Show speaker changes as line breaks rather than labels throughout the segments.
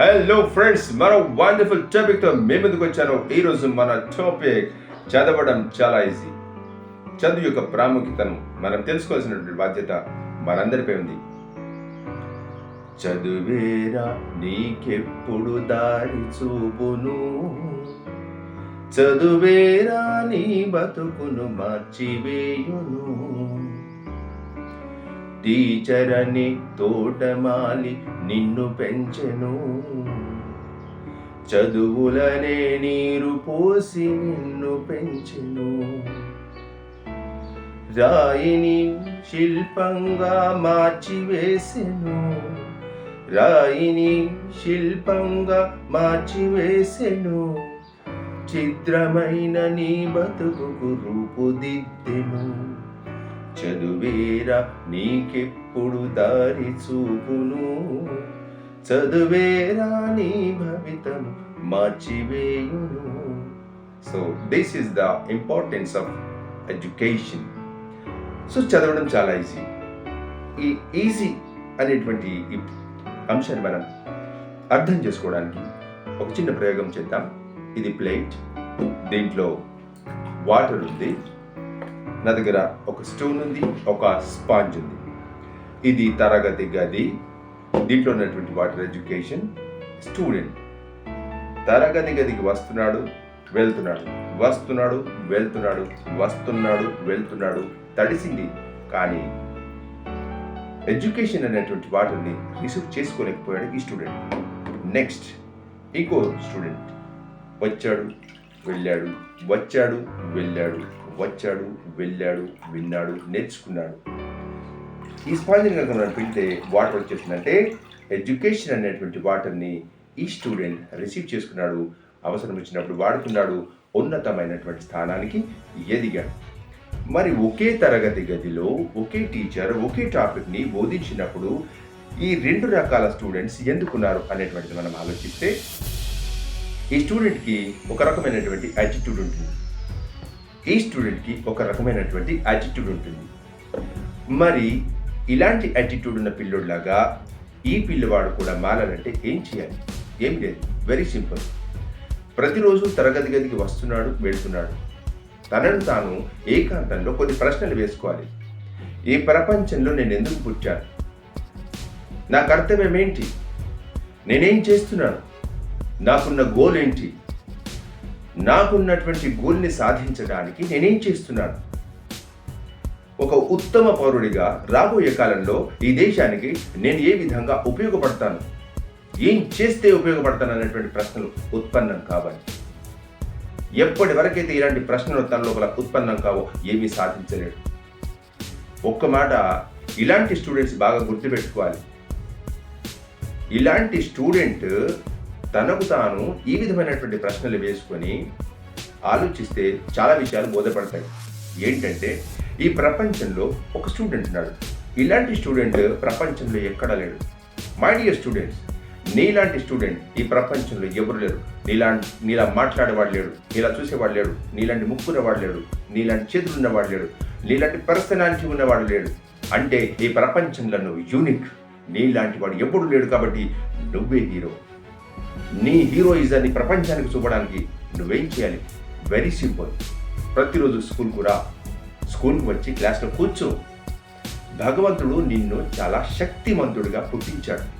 Hello friends మరో wonderful టాపిక్తో మీ ముందుకు వచ్చాను. ఈరోజు మన టాపిక్ చదవడం చాలా ఈజీ చదువు యొక్క ప్రాముఖ్యతను మనం తెలుసుకోవాల్సినటువంటి బాధ్యత మనందరిపై ఉంది. చదువేరా నీకెప్పుడు దారి చూపును? చదువేరా నీ బతుకును మార్చివేయును? టీచరని తోటమాలి నిన్ను పెంచెను. చదువులనే నీరు పోసి నిన్ను పెంచెను. రాయిని శిల్పంగా మార్చివేసెను. రాయిని శిల్పంగా మార్చివేసెను. చిత్రమైన నీ బతుకు రూపుదిద్దెను. చదువేరా నీకెప్పుడు దారి చూపును? చదువేరా నీ భవితను మార్చివేయును. So this is the importance of education so చదవడం చాలా ఈజీ ఈ ఈజీ అనేటువంటి ఈ అంశాన్ని మనం అర్థం చేసుకోవడానికి ఒక చిన్న ప్రయోగం చేద్దాం. ఇది ప్లేట్ దీంట్లో వాటర్ ఉంది. నా దగ్గర ఒక స్టూన్ ఉంది ఒక స్పాంజ్ ఉంది. ఇది తరగతి గది దీంట్లో ఉన్నటువంటి వాటర్ ఎడ్యుకేషన్ స్టూడెంట్. తరగతి గదికి వస్తున్నాడు వెళ్తున్నాడు. వస్తున్నాడు వెళ్తున్నాడు వస్తున్నాడు వెళ్తున్నాడు. తడిసింది. కానీ ఎడ్యుకేషన్ అనేటువంటి వాటిని రిసీవ్ చేసుకోలేకపోయాడు ఈ స్టూడెంట్. నెక్స్ట్ ఇంకో స్టూడెంట్ వచ్చాడు వెళ్ళాడు వచ్చాడు వెళ్ళాడు. వచ్చాడు వెళ్ళాడు విన్నాడు నేర్చుకున్నాడు. ఈ స్పాంజిని కనుక మనం పిండితే వాటర్ వచ్చేసిందంటే ఎడ్యుకేషన్ అనేటువంటి వాటర్ని ఈ స్టూడెంట్ రిసీవ్ చేసుకున్నాడు అవసరం వచ్చినప్పుడు వాడుకున్నాడు ఉన్నతమైనటువంటి స్థానానికి ఎదిగాడు. మరి ఒకే తరగతి గదిలో ఒకే టీచర్ ఒకే టాపిక్ని బోధించినప్పుడు ఈ రెండు రకాల స్టూడెంట్స్ ఎందుకున్నారు అనేటువంటిది మనం ఆలోచిస్తే ఈ స్టూడెంట్కి ఒక రకమైనటువంటి యాటిట్యూడ్ ఉంటుంది. ఈ స్టూడెంట్కి ఒక రకమైనటువంటి యాటిట్యూడ్ ఉంటుంది. మరి ఇలాంటి యాటిట్యూడ్ ఉన్న పిల్లోడ్లాగా ఈ పిల్లవాడు కూడా మారాలంటే ఏం చేయాలి? ఏం లేదు. వెరీ సింపుల్ ప్రతిరోజు తరగతి గదికి వస్తున్నాడు వెళ్తున్నాడు. తనను తాను ఏకాంతంలో కొన్ని ప్రశ్నలు వేసుకోవాలి. ఈ ప్రపంచంలో నేను ఎందుకు పుట్టాను? నా కర్తవ్యం ఏంటి? నేనేం చేస్తున్నాను? నాకున్న గోల్ ఏంటి? నాకున్నటువంటి గోల్ని సాధించడానికి నేనేం చేస్తున్నాను? ఒక ఉత్తమ పౌరుడిగా రాబోయే కాలంలో ఈ దేశానికి నేను ఏ విధంగా ఉపయోగపడతాను? ఏం చేస్తే ఉపయోగపడతాను అనేటువంటి ప్రశ్నలు ఉత్పన్నం కావాలి. ఎప్పటి వరకైతే ఇలాంటి ప్రశ్నలు తన లోపల ఉత్పన్నం కావో ఏమీ సాధించలేడు. ఒక్క మాట ఇలాంటి స్టూడెంట్స్ బాగా గుర్తుపెట్టుకోవాలి. ఇలాంటి స్టూడెంట్ తనకు తాను ఈ విధమైనటువంటి ప్రశ్నలు వేసుకొని ఆలోచిస్తే చాలా విషయాలు బోధపడతాయి. ఏంటంటే ఈ ప్రపంచంలో ఒక స్టూడెంట్ ఉన్నాడు. ఇలాంటి స్టూడెంట్ ప్రపంచంలో ఎక్కడ లేడు. మై డియర్ స్టూడెంట్స్ నీలాంటి స్టూడెంట్ ఈ ప్రపంచంలో ఎవరు లేరు. నీలా నీలా మాట్లాడేవాడు లేడు. నీలా చూసేవాడు లేడు. నీలాంటి ముక్కున్నవాడు లేడు. నీలాంటి చేతులు ఉన్నవాడు లేడు. నీలాంటి పర్సనాలిటీ ఉన్నవాడు లేడు. అంటే ఈ ప్రపంచంలో నువ్వు యూనిక్. నీలాంటి వాడు ఎప్పుడు లేడు కాబట్టి నువ్వే హీరో. నీ హీరోయిజాన్ని ప్రపంచానికి చూపడానికి నువ్వేం చేయాలి? వెరీ సింపుల్ ప్రతిరోజు స్కూల్కు రా. స్కూల్కి వచ్చి క్లాస్లో కూర్చో. భగవంతుడు నిన్ను చాలా శక్తిమంతుడిగా పుట్టించాడు.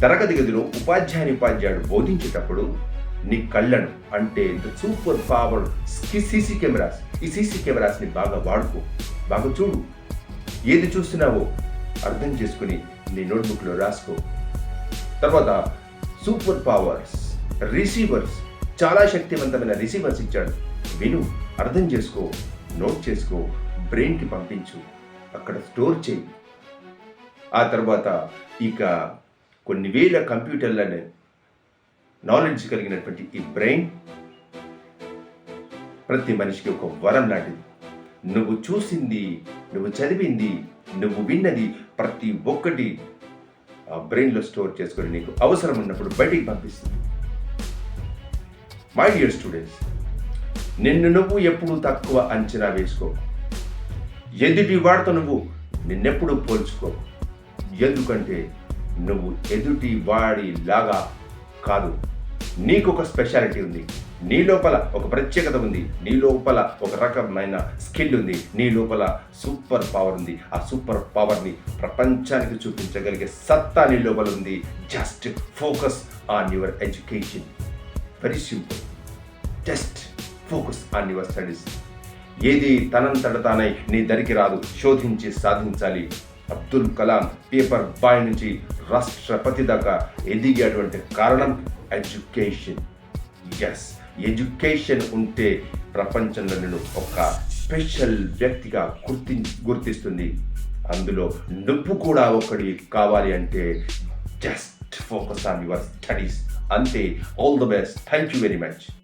తరగతి గదిలో ఉపాధ్యాయుని ఉపాధ్యాయుడు బోధించేటప్పుడు నీ కళ్ళను అంటే సూపర్ పవర్ సీసీ కెమెరాస్ ఈ సీసీ కెమెరాస్ని బాగా వాడుకో. బాగా చూడు. ఏది చూస్తున్నావో అర్థం చేసుకుని నీ నోట్బుక్లో రాసుకో. తర్వాత సూపర్ పవర్స్ రిసీవర్స్ చాలా శక్తివంతమైన రిసీవర్స్ ఇచ్చాడు. విను అర్థం చేసుకో నోట్ చేసుకో బ్రెయిన్కి పంపించు అక్కడ స్టోర్ చేయి. ఆ తర్వాత ఇక కొన్ని వేల కంప్యూటర్లనే నాలెడ్జ్ కలిగినటువంటి ఈ బ్రెయిన్ ప్రతి మనిషికి ఒక వరం లాంటిది. నువ్వు చూసింది నువ్వు చదివింది నువ్వు విన్నది ప్రతి ఒక్కటి బ్రెయిన్లో స్టోర్ చేసుకొని నీకు అవసరం ఉన్నప్పుడు బయటికి పంపిస్తుంది. మై డియర్ స్టూడెంట్స్ నిన్ను నువ్వు ఎప్పుడు తక్కువ అంచనా వేసుకో. ఎదుటి వాడితో నువ్వు నిన్నెప్పుడు పోల్చుకో. ఎందుకంటే నువ్వు ఎదుటి వాడి లాగా కాదు. నీకు ఒక స్పెషాలిటీ ఉంది. నీ లోపల ఒక ప్రత్యేకత ఉంది. నీ లోపల ఒక రకమైన స్కిల్ ఉంది. నీ లోపల సూపర్ పవర్ ఉంది. ఆ సూపర్ పవర్ని ప్రపంచానికి చూపించగలిగే సత్తా నీ లోపల ఉంది. Just focus on your education very simple just focus on your studies ఏది తనంతట తానై నీ దరికి రాదు. శోధించి సాధించాలి. అబ్దుల్ కలాం పేపర్ బాయ్ నుంచి రాష్ట్రపతి దాకా ఎదిగేటువంటి కారణం ఎడ్యుకేషన్ ఎస్ ఎడ్యుకేషన్ ఉంటే ప్రపంచంలో నేను ఒక స్పెషల్ వ్యక్తిగా గుర్తి గుర్తిస్తుంది. అందులో నువ్వు కూడా ఒకటి కావాలి అంటే just focus on your studies అంతే. All the best thank you very much